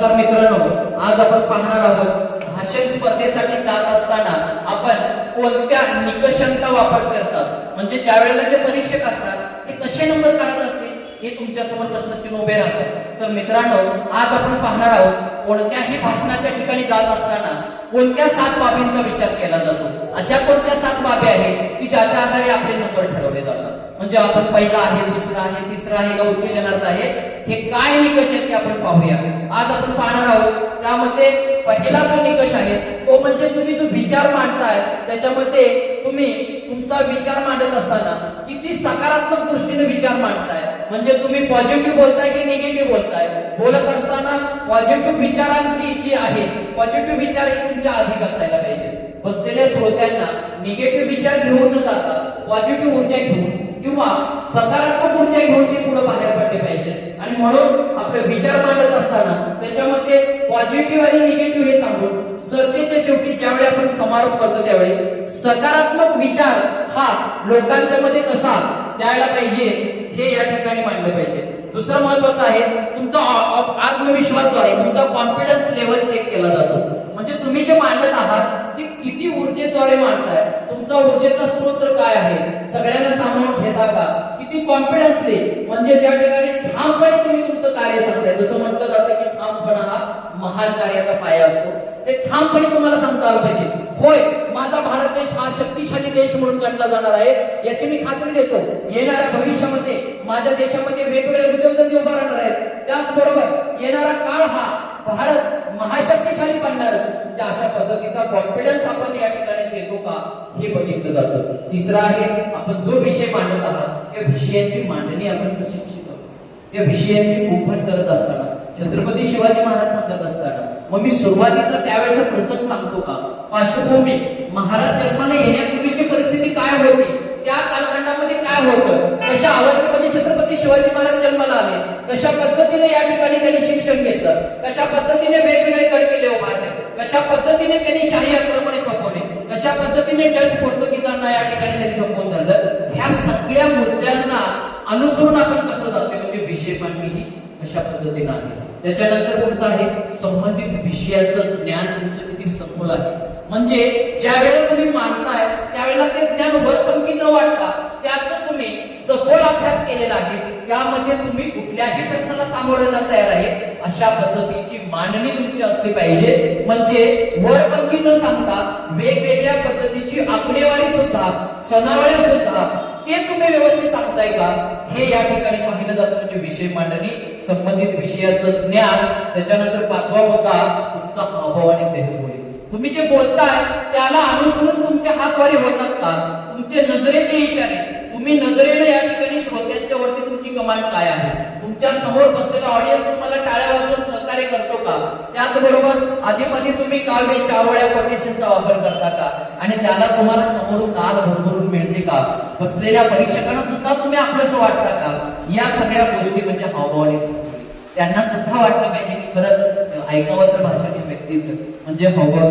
नमस्कार मित्रांनो आज आपण पाहणार आहोत भाषण स्पर्धेसाठी जात असताना आपण कोणत्या निकषांचा वापर करतात? म्हणजे ज्या वेळेला जे परीक्षक असतात ते कसे नंबर काढत असतील? हे तुमच्यासमोर प्रश्नचिन्ह उभे राहतं तर मित्रांनो आज आपण पाहणार आहोत कोणत्याही भाषणाच्या ठिकाणी जात असताना कोणत्या सात बाबींचा विचार केला जातो? अशा कोणत्या सात बाबी आहेत की ज्याच्या आधारे आपले नंबर ठरवले जातात? म्हणजे आपण पहिला आहे दुसरा आहे तिसरा आहे का उत्तेजनार्थ आहे. हे काय निकष आहेत ते आपण पाहूया. आज आपण पाहणार आहोत त्यामध्ये पहिला जो निकष आहे तो म्हणजे तुम्ही जो विचार मांडताय त्याच्यामध्ये तुम्ही तुमचा विचार मांडत असताना किती सकारात्मक दृष्टीने विचार मांडताय? म्हणजे तुम्ही पॉझिटिव्ह बोलताय की निगेटिव्ह बोलताय? बोलत असताना पॉझिटिव्ह विचारांची जी आहे पॉझिटिव्ह विचार हे तुमच्या अधिक असायला पाहिजे. बसलेल्या श्रोत्यांना निगेटिव्ह विचार घेऊन न जाता पॉझिटिव्ह ऊर्जा घेऊन किंवा सकारात्मक ऊर्जा घेऊन ते पुढे बाहेर पडले पाहिजे. आणि म्हणून आपले विचार मांडत असताना त्याच्यामध्ये पॉझिटिव्ह आणि निगेटिव्ह हे सांगून सरतेच्या शेवटी ज्यावेळी आपण समारोप करतो त्यावेळी सकारात्मक विचार हा लोकांच्या मध्ये कसा द्यायला पाहिजे हे या ठिकाणी मांडलं पाहिजे. दुसरं महत्वाचं आहे तुमचा आत्मविश्वास जो आहे तुमचा कॉन्फिडन्स लेवल चेक केला जातो. म्हणजे तुम्ही जे मांडत आहात ते किती ऊर्जेद्वारे मांडताय तुमचा ऊर्जेचा स्रोत काय आहे सगळ्यांना सामावून घेता का? किती कॉन्फिडन्सली म्हणजे ज्या ठिकाणी ठामपणे तुम्ही तुमचं कार्य सांगताय जसं म्हटलं जातं की ठामपणा हा महान कार्याचा पाया असतो. ते ठामपणे तुम्हाला सांगता आलं पाहिजे. होय माझा भारत देश हा शक्तिशाली देश म्हणून गणला जाणार आहे याची मी खात्री देतो. येणाऱ्या भविष्यामध्ये माझ्या देशामध्ये वेगवेगळे उद्योगधंदे उभा राहणार आहेत. त्याचबरोबर येणारा काळ हा भारत महाशक्तिशाली बनणार. म्हणजे अशा पद्धतीचा कॉन्फिडन्स आपण या ठिकाणी देतो का हे बघितलं जातं. तिसरा आहे आपण जो विषय मांडत आहात त्या विषयाची मांडणी आपण कशी शिकतो? त्या विषयांची कुंभण करत असताना छत्रपती शिवाजी महाराज सांगत असताना मग मी सुरुवातीचा त्यावेळेचा प्रसंग सांगतो का? पार्श्वभूमी. महाराज जन्माला येण्यापूर्वीची परिस्थिती काय होती? त्या कालखंडामध्ये काय होतं? कशा अवस्थेमध्ये छत्रपती शिवाजी महाराज जन्माला आले? कशा पद्धतीने या ठिकाणी त्यांनी शिक्षण घेतलं? कशा पद्धतीने वेगवेगळे गडकिल्ले उभारले? कशा पद्धतीने त्यांनी शाही आक्रमणे थोपवली? कशा पद्धतीने डच पोर्तुगीजांना या ठिकाणी त्यांनी थोपवून धरलं? ह्या सगळ्या मुद्द्यांना अनुसरून आपण कसं जाते म्हणजे विषय मांडणी ही कशा पद्धतीने आहे? त्याच्यानंतर पुढचं आहे संबंधित विषयाचं ज्ञान तुमचं किती सखोल आहे? म्हणजे ज्या वेळेला तुम्ही मांडताय त्यावेळेला ते ज्ञान उभरपंकी न वाटता त्याचं तुम्ही सखोल अभ्यास केलेला आहे. त्यामध्ये तुम्ही कुठल्याही प्रश्नाला सामोरे जायला तयार आहे. अशा पद्धतीची मांडणी तुमची असली पाहिजे. म्हणजे वरपंकी न सांगता वेगवेगळ्या पद्धतीची आकडेवारी सुद्धा सणावळे सुद्धा ते तुम्ही व्यवस्थित सांगताय का? हे या ठिकाणी पाहिलं जातं म्हणजे विषय मांडणी. संबंधित विषयाचं ज्ञान त्याच्यानंतर पाचवा मुद्दा तुमचा हावभाव आणि देहबोली तुम्ही जे बोलताय त्याला अनुसरून तुमचे हातवारे होतात का तुमचे नजरेचे इशारे. तुम्ही नजरेनं या ठिकाणी श्रोत्यांच्या वरती तुमची कमांड काय आहे? तुमच्यासमोर बसलेला ऑडियन्स तुम्हाला टाळ्या वाजवून सहकार्य करतो का? त्याचबरोबर आधीमध्ये तुम्ही काव्य चावळ्या कोटेशनचा वापर करता का? आणि त्याला तुम्हाला समोरून काल भरभरून मिळते का? बसलेल्या परीक्षकांना सुद्धा तुम्ही आपलंसं वाटता का? या सगळ्या गोष्टी म्हणजे हावभाव त्यांना सुद्धा वाटलं पाहिजे की खरंच ऐकावं तर भाषण व्यक्तीचं. म्हणजे हावभाव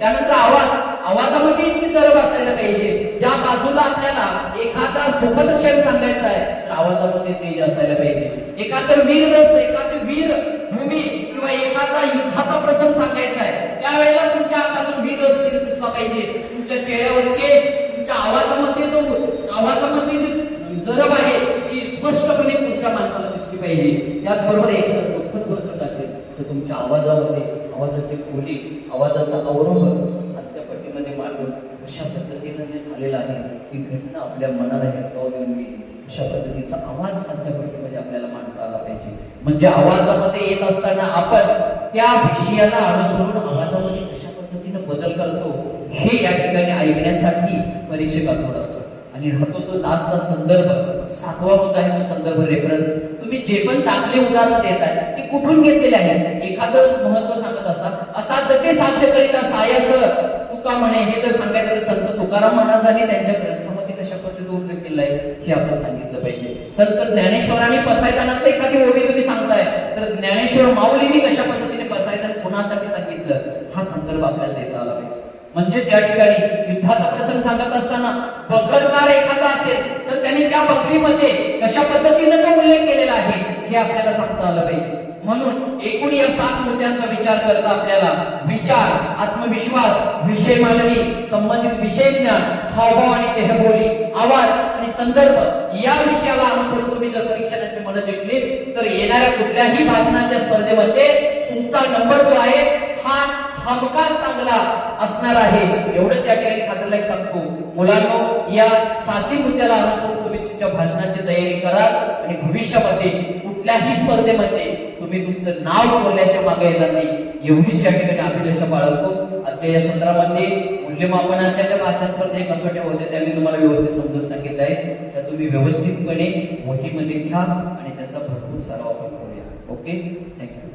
त्यानंतर आवाज. आवाजामध्ये इतकी तरब असायला पाहिजे. ज्या बाजूला आपल्याला एखादा सुखद क्षण सांगायचा आहे तर आवाजामध्ये तेज असायला पाहिजे. एखादं वीर रस एखादं वीर भूमी किंवा एखादा युद्धाचा प्रसंग सांगायचा आहे त्यावेळेला तुमच्या अंगातून वीर रस दिसला पाहिजे. तुमच्या चेहऱ्यावर तेज तुमच्या आवाजामध्ये जो आवाजामध्ये जी जरब आहे ती स्पष्टपणे तुमच्या माणसाला दिसली पाहिजे. त्याचबरोबर एखादा दुःखद प्रसंग असेल तर तुमच्या आवाजामध्ये आवाजाची खोली आवाजाचा अवरंभ खालच्या पट्टीमध्ये मांडून अशा पद्धतीनं जे झालेलं आहे ही घटना आपल्या मनाला हेरकाव देऊन गेली. अशा पद्धतीचा आवाज खालच्या पट्टीमध्ये आपल्याला मांडता आला पाहिजे. म्हणजे आवाजामध्ये येत असताना आपण त्या विषयाला अनुसरून आवाजामध्ये कशा पद्धतीनं बदल करतो हे या ठिकाणी ऐकण्यासाठी परीक्षक आठवड असतो आणि राहतो तो लास्टचा संदर्भ सातवा मुद्दा आहे तो संदर्भ रेफरन्स तुम्ही जे पण दाखले उदाहरणं देताय ते कुठून घेतलेले आहे? एखादं महत्त्व सांगत असतात. असाध्य ते साध्य करिता सायास तुका म्हणे हे जर सांगायचं तर संत तुकाराम महाराजांनी त्यांच्या ग्रंथामध्ये कशा पद्धतीने उल्लेख केला आहे हे आपण सांगितलं पाहिजे. संत ज्ञानेश्वरांनी तर एखादी ओवी तुम्ही सांगताय तर ज्ञानेश्वर माऊलींनी कशा पद्धतीने पसायदान कुणासाठी सांगितलं? हा संदर्भ आपल्याला देता आला पाहिजे. म्हणजे ज्या ठिकाणी युद्धाचा प्रसंग सांगत असताना बकरकार एखादा असेल तर त्याने त्या बकरीमध्ये कशा पद्धतीने तो उल्लेख केलेला आहे हे आपल्याला सांगता आलं पाहिजे. म्हणून एकूण या सात मुद्द्यांचा विचार करता आपल्याला विचार आत्मविश्वास विषय मांडणी संबंधित विषय ज्ञान हावभाव आणि देहबोली आवाज आणि संदर्भ या विषयाला अनुसरून तुम्ही जर परीक्षणाची मन जिंकली तर येणाऱ्या कुठल्याही भाषणाच्या स्पर्धेमध्ये तुमचा नंबर जो आहे हा हमखास चांगला असणार आहे. एवढंच या ठिकाणी खात्रीलायक सांगतो. मुलांनो या साती मुद्द्याला अनुसरून तुम्ही तुमच्या भाषणाची तयारी करा आणि भविष्यामध्ये कुठल्याही स्पर्धेमध्ये तुम्ही तुमचं नाव बोलण्याच्या मागे येणार नाही. एवढीच या ठिकाणी अभिलाषा बाळगतो. आजच्या या सत्रामध्ये मूल्यमापनाच्या ज्या भाषण स्पर्धे कसोट्या होत्या त्या मी तुम्हाला व्यवस्थित समजून सांगितलं आहे त्या तुम्ही व्यवस्थितपणे मोहीमध्ये घ्या आणि त्याचा भरपूर सराव आपण करूया. ओके? थँक्यू